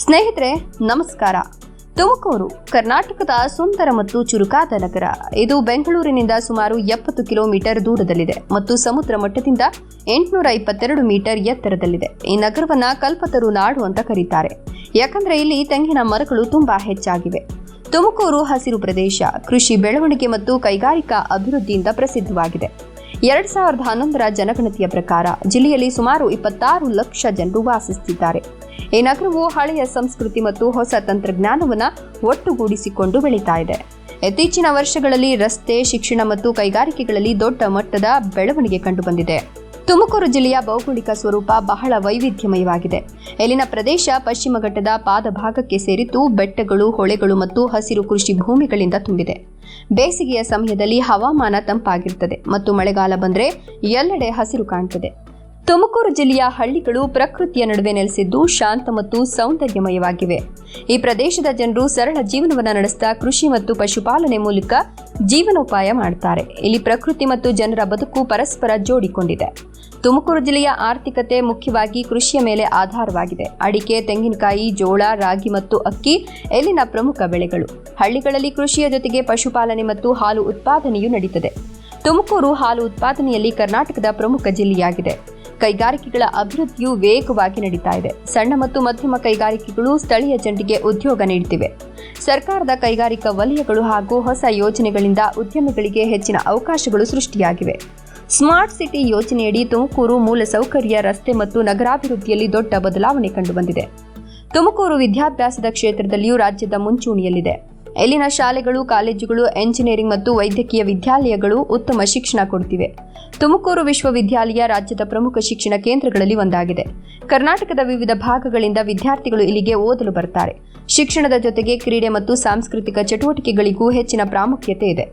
ಸ್ನೇಹಿತರೆ, ನಮಸ್ಕಾರ. ತುಮಕೂರು, ಕರ್ನಾಟಕದ ಸುಂದರ ಮತ್ತು ಚುರುಕಾದ ನಗರ. ಇದು ಬೆಂಗಳೂರಿನಿಂದ ಸುಮಾರು ಎಪ್ಪತ್ತು ಕಿಲೋಮೀಟರ್ ದೂರದಲ್ಲಿದೆ ಮತ್ತು ಸಮುದ್ರ ಮಟ್ಟದಿಂದ ಎಂಟುನೂರ ಇಪ್ಪತ್ತೆರಡು ಮೀಟರ್ ಎತ್ತರದಲ್ಲಿದೆ. ಈ ನಗರವನ್ನ ಕಲ್ಪತರು ನಾಡು ಅಂತ ಕರೀತಾರೆ. ಯಾಕಂದ್ರೆ ಇಲ್ಲಿ ತೆಂಗಿನ ಮರಗಳು ತುಂಬಾ ಹೆಚ್ಚಾಗಿವೆ. ತುಮಕೂರು ಹಸಿರು ಪ್ರದೇಶ, ಕೃಷಿ ಬೆಳವಣಿಗೆ ಮತ್ತು ಕೈಗಾರಿಕಾ ಅಭಿವೃದ್ಧಿಯಿಂದ ಪ್ರಸಿದ್ಧವಾಗಿದೆ. ಎರಡ್ ಸಾವಿರದ ಹನ್ನೊಂದರ ಜನಗಣತಿಯ ಪ್ರಕಾರ ಜಿಲ್ಲೆಯಲ್ಲಿ ಸುಮಾರು ಇಪ್ಪತ್ತಾರು ಲಕ್ಷ ಜನರು ವಾಸಿಸುತ್ತಿದ್ದಾರೆ. ಈ ನಗರವು ಹಳೆಯ ಸಂಸ್ಕೃತಿ ಮತ್ತು ಹೊಸ ತಂತ್ರಜ್ಞಾನವನ್ನು ಒಟ್ಟುಗೂಡಿಸಿಕೊಂಡು ಬೆಳೀತಾ ಇದೆ. ಇತ್ತೀಚಿನ ವರ್ಷಗಳಲ್ಲಿ ರಸ್ತೆ, ಶಿಕ್ಷಣ ಮತ್ತು ಕೈಗಾರಿಕೆಗಳಲ್ಲಿ ದೊಡ್ಡ ಮಟ್ಟದ ಬೆಳವಣಿಗೆ ಕಂಡುಬಂದಿದೆ. ತುಮಕೂರು ಜಿಲ್ಲೆಯ ಭೌಗೋಳಿಕ ಸ್ವರೂಪ ಬಹಳ ವೈವಿಧ್ಯಮಯವಾಗಿದೆ. ಇಲ್ಲಿನ ಪ್ರದೇಶ ಪಶ್ಚಿಮ ಘಟ್ಟದ ಪಾದಭಾಗಕ್ಕೆ ಸೇರಿದ್ದು ಬೆಟ್ಟಗಳು, ಹೊಳೆಗಳು ಮತ್ತು ಹಸಿರು ಕೃಷಿ ಭೂಮಿಗಳಿಂದ ತುಂಬಿದೆ. ಬೇಸಿಗೆಯ ಸಮಯದಲ್ಲಿ ಹವಾಮಾನ ತಂಪಾಗಿರುತ್ತದೆ ಮತ್ತು ಮಳೆಗಾಲ ಬಂದರೆ ಎಲ್ಲೆಡೆ ಹಸಿರು ಕಾಣುತ್ತದೆ ತುಮಕೂರು ಜಿಲ್ಲೆಯ ಹಳ್ಳಿಗಳು ಪ್ರಕೃತಿಯ ನಡುವೆ ನೆಲೆಸಿದ್ದು ಶಾಂತ ಮತ್ತು ಸೌಂದರ್ಯಮಯವಾಗಿವೆ. ಈ ಪ್ರದೇಶದ ಜನರು ಸರಳ ಜೀವನವನ್ನು ನಡೆಸ್ತಾ ಕೃಷಿ ಮತ್ತು ಪಶುಪಾಲನೆ ಮೂಲಕ ಜೀವನೋಪಾಯ ಮಾಡ್ತಾರೆ. ಇಲ್ಲಿ ಪ್ರಕೃತಿ ಮತ್ತು ಜನರ ಬದುಕು ಪರಸ್ಪರ ಜೋಡಿಕೊಂಡಿದೆ. ತುಮಕೂರು ಜಿಲ್ಲೆಯ ಆರ್ಥಿಕತೆ ಮುಖ್ಯವಾಗಿ ಕೃಷಿಯ ಮೇಲೆ ಆಧಾರವಾಗಿದೆ. ಅಡಿಕೆ, ತೆಂಗಿನಕಾಯಿ, ಜೋಳ, ರಾಗಿ ಮತ್ತು ಅಕ್ಕಿ ಇಲ್ಲಿನ ಪ್ರಮುಖ ಬೆಳೆಗಳು. ಹಳ್ಳಿಗಳಲ್ಲಿ ಕೃಷಿಯ ಜೊತೆಗೆ ಪಶುಪಾಲನೆ ಮತ್ತು ಹಾಲು ಉತ್ಪಾದನೆಯೂ ನಡೀತದೆ. ತುಮಕೂರು ಹಾಲು ಉತ್ಪಾದನೆಯಲ್ಲಿ ಕರ್ನಾಟಕದ ಪ್ರಮುಖ ಜಿಲ್ಲೆಯಾಗಿದೆ. ಕೈಗಾರಿಕೆಗಳ ಅಭಿವೃದ್ಧಿಯು ವೇಗವಾಗಿ ನಡೀತಾ ಇದೆ. ಸಣ್ಣ ಮತ್ತು ಮಧ್ಯಮ ಕೈಗಾರಿಕೆಗಳು ಸ್ಥಳೀಯ ಜನರಿಗೆ ಉದ್ಯೋಗ ನೀಡುತ್ತಿವೆ. ಸರ್ಕಾರದ ಕೈಗಾರಿಕಾ ವಲಯಗಳು ಹಾಗೂ ಹೊಸ ಯೋಜನೆಗಳಿಂದ ಉದ್ಯಮಿಗಳಿಗೆ ಹೆಚ್ಚಿನ ಅವಕಾಶಗಳು ಸೃಷ್ಟಿಯಾಗಿವೆ. ಸ್ಮಾರ್ಟ್ ಸಿಟಿ ಯೋಜನೆಯಡಿ ತುಮಕೂರು ಮೂಲಸೌಕರ್ಯ, ರಸ್ತೆ ಮತ್ತು ನಗರಾಭಿವೃದ್ಧಿಯಲ್ಲಿ ದೊಡ್ಡ ಬದಲಾವಣೆ ಕಂಡುಬಂದಿದೆ. ತುಮಕೂರು ವಿದ್ಯಾಭ್ಯಾಸದ ಕ್ಷೇತ್ರದಲ್ಲಿಯೂ ರಾಜ್ಯದ ಮುಂಚೂಣಿಯಲ್ಲಿದೆ. ಇಲ್ಲಿನ ಶಾಲೆಗಳು, ಕಾಲೇಜುಗಳು, ಎಂಜಿನಿಯರಿಂಗ್ ಮತ್ತು ವೈದ್ಯಕೀಯ ವಿದ್ಯಾಲಯಗಳು ಉತ್ತಮ ಶಿಕ್ಷಣ ಕೊಡುತ್ತಿವೆ ತುಮಕೂರು ವಿಶ್ವವಿದ್ಯಾಲಯ ರಾಜ್ಯದ ಪ್ರಮುಖ ಶಿಕ್ಷಣ ಕೇಂದ್ರಗಳಲ್ಲಿ ಒಂದಾಗಿದೆ. ಕರ್ನಾಟಕದ ವಿವಿಧ ಭಾಗಗಳಿಂದ ವಿದ್ಯಾರ್ಥಿಗಳು ಇಲ್ಲಿಗೆ ಓದಲು ಬರ್ತಾರೆ. ಶಿಕ್ಷಣದ ಜೊತೆಗೆ ಕ್ರೀಡೆ ಮತ್ತು ಸಾಂಸ್ಕೃತಿಕ ಚಟುವಟಿಕೆಗಳಿಗೂ ಹೆಚ್ಚಿನ ಪ್ರಾಮುಖ್ಯತೆ ಇದೆ.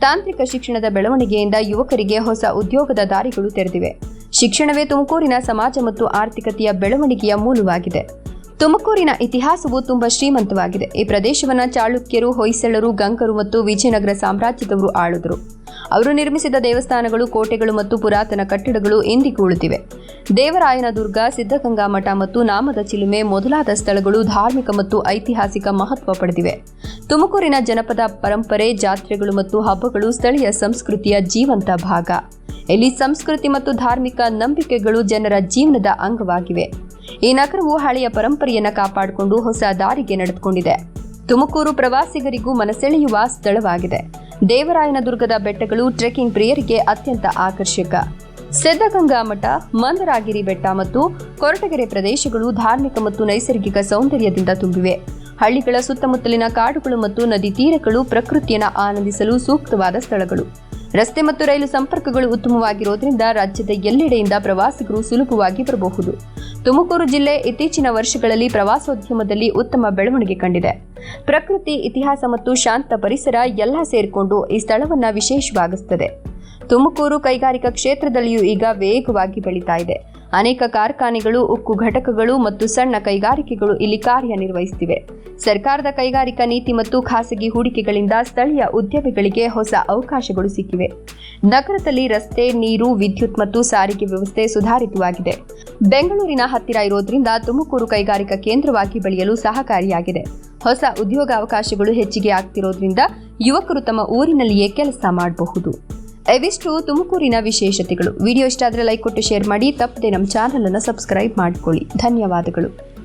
ತಾಂತ್ರಿಕ ಶಿಕ್ಷಣದ ಬೆಳವಣಿಗೆಯಿಂದ ಯುವಕರಿಗೆ ಹೊಸ ಉದ್ಯೋಗದ ದಾರಿಗಳು ತೆರೆದಿವೆ. ಶಿಕ್ಷಣವೇ ತುಮಕೂರಿನ ಸಮಾಜ ಮತ್ತು ಆರ್ಥಿಕತೆಯ ಬೆಳವಣಿಗೆಯ ಮೂಲವಾಗಿದೆ. ತುಮಕೂರಿನ ಇತಿಹಾಸವು ತುಂಬಾ ಶ್ರೀಮಂತವಾಗಿದೆ. ಈ ಪ್ರದೇಶವನ್ನ ಚಾಳುಕ್ಯರು, ಹೊಯ್ಸಳರು ಗಂಗರು ಮತ್ತು ವಿಜಯನಗರ ಸಾಮ್ರಾಜ್ಯದವರು ಆಳಿದರು. ಅವರು ನಿರ್ಮಿಸಿದ ದೇವಸ್ಥಾನಗಳು, ಕೋಟೆಗಳು ಮತ್ತು ಪುರಾತನ ಕಟ್ಟಡಗಳು ಇಂದಿಗೂ ಉಳಿದಿವೆ. ದೇವರಾಯನ ದುರ್ಗ ಸಿದ್ಧಗಂಗಾ ಮಠ ಮತ್ತು ನಾಮದ ಚಿಲುಮೆ ಮೊದಲಾದ ಸ್ಥಳಗಳು ಧಾರ್ಮಿಕ ಮತ್ತು ಐತಿಹಾಸಿಕ ಮಹತ್ವ ಪಡೆದಿವೆ. ತುಮಕೂರಿನ ಜನಪದ ಪರಂಪರೆ, ಜಾತ್ರೆಗಳು ಮತ್ತು ಹಬ್ಬಗಳು ಸ್ಥಳೀಯ ಸಂಸ್ಕೃತಿಯ ಜೀವಂತ ಭಾಗ. ಇಲ್ಲಿ ಸಂಸ್ಕೃತಿ ಮತ್ತು ಧಾರ್ಮಿಕ ನಂಬಿಕೆಗಳು ಜನರ ಜೀವನದ ಅಂಗವಾಗಿವೆ. ಈ ನಗರವು ಹಳೆಯ ಪರಂಪರೆಯನ್ನು ಕಾಪಾಡಿಕೊಂಡು ಹೊಸ ದಾರಿಗೆ ನಡೆದುಕೊಂಡಿದೆ. ತುಮಕೂರು ಪ್ರವಾಸಿಗರಿಗೂ ಮನಸೆಳೆಯುವ ಸ್ಥಳವಾಗಿದೆ. ದೇವರಾಯನ ದುರ್ಗದ ಬೆಟ್ಟಗಳು ಟ್ರೆಕ್ಕಿಂಗ್ ಪ್ರಿಯರಿಗೆ ಅತ್ಯಂತ ಆಕರ್ಷಕ. ಸಿದ್ಧಗಂಗಾ ಮಠ, ಮಂದರಾಗಿರಿ ಬೆಟ್ಟ ಮತ್ತು ಕೊರಟಗೆರೆ ಪ್ರದೇಶಗಳು ಧಾರ್ಮಿಕ ಮತ್ತು ನೈಸರ್ಗಿಕ ಸೌಂದರ್ಯದಿಂದ ತುಂಬಿವೆ. ಹಳ್ಳಿಗಳ ಸುತ್ತಮುತ್ತಲಿನ ಕಾಡುಗಳು ಮತ್ತು ನದಿ ತೀರಗಳು ಪ್ರಕೃತಿಯನ್ನು ಆನಂದಿಸಲು ಸೂಕ್ತವಾದ ಸ್ಥಳಗಳು. ರಸ್ತೆ ಮತ್ತು ರೈಲು ಸಂಪರ್ಕಗಳು ಉತ್ತಮವಾಗಿರುವುದರಿಂದ ರಾಜ್ಯದ ಎಲ್ಲೆಡೆಯಿಂದ ಪ್ರವಾಸಿಗರು ಸುಲಭವಾಗಿ ಬರಬಹುದು. ತುಮಕೂರು ಜಿಲ್ಲೆ ಇತ್ತೀಚಿನ ವರ್ಷಗಳಲ್ಲಿ ಪ್ರವಾಸೋದ್ಯಮದಲ್ಲಿ ಉತ್ತಮ ಬೆಳವಣಿಗೆ ಕಂಡಿದೆ. ಪ್ರಕೃತಿ, ಇತಿಹಾಸ ಮತ್ತು ಶಾಂತ ಪರಿಸರ ಎಲ್ಲ ಸೇರಿಕೊಂಡು ಈ ಸ್ಥಳವನ್ನು ವಿಶೇಷವಾಗಿಸುತ್ತದೆ ತುಮಕೂರು ಕೈಗಾರಿಕಾ ಕ್ಷೇತ್ರದಲ್ಲಿಯೂ ಈಗ ವೇಗವಾಗಿ ಬೆಳೀತಾ ಇದೆ. ಅನೇಕ ಕಾರ್ಖಾನೆಗಳು, ಉಕ್ಕು ಘಟಕಗಳು ಮತ್ತು ಸಣ್ಣ ಕೈಗಾರಿಕೆಗಳು ಇಲ್ಲಿ ಕಾರ್ಯನಿರ್ವಹಿಸುತ್ತಿವೆ. ಸರ್ಕಾರದ ಕೈಗಾರಿಕಾ ನೀತಿ ಮತ್ತು ಖಾಸಗಿ ಹೂಡಿಕೆಗಳಿಂದ ಸ್ಥಳೀಯ ಉದ್ಯಮಿಗಳಿಗೆ ಹೊಸ ಅವಕಾಶಗಳು ಸಿಕ್ಕಿವೆ. ನಗರದಲ್ಲಿ ರಸ್ತೆ, ನೀರು, ವಿದ್ಯುತ್ ಮತ್ತು ಸಾರಿಗೆ ವ್ಯವಸ್ಥೆ ಸುಧಾರಿತವಾಗಿದೆ. ಬೆಂಗಳೂರಿನ ಹತ್ತಿರ ಇರೋದ್ರಿಂದ ತುಮಕೂರು ಕೈಗಾರಿಕಾ ಕೇಂದ್ರವಾಗಿ ಬೆಳೆಯಲು ಸಹಕಾರಿಯಾಗಿದೆ. ಹೊಸ ಉದ್ಯೋಗಾವಕಾಶಗಳು ಹೆಚ್ಚಿಗೆ ಆಗ್ತಿರೋದ್ರಿಂದ ಯುವಕರು ತಮ್ಮ ಊರಿನಲ್ಲಿಯೇ ಕೆಲಸ ಮಾಡಬಹುದು. ಇವಿಷ್ಟು ತುಮಕೂರಿನ ವಿಶೇಷತೆಗಳು. ವಿಡಿಯೋ ಇಷ್ಟ ಆದರೆ ಲೈಕ್ ಕೊಟ್ಟು ಶೇರ್ ಮಾಡಿ. ತಪ್ಪದೆ ನಮ್ಮ ಚಾನಲನ್ನು ಸಬ್ಸ್ಕ್ರೈಬ್ ಮಾಡಿಕೊಳ್ಳಿ. ಧನ್ಯವಾದಗಳು.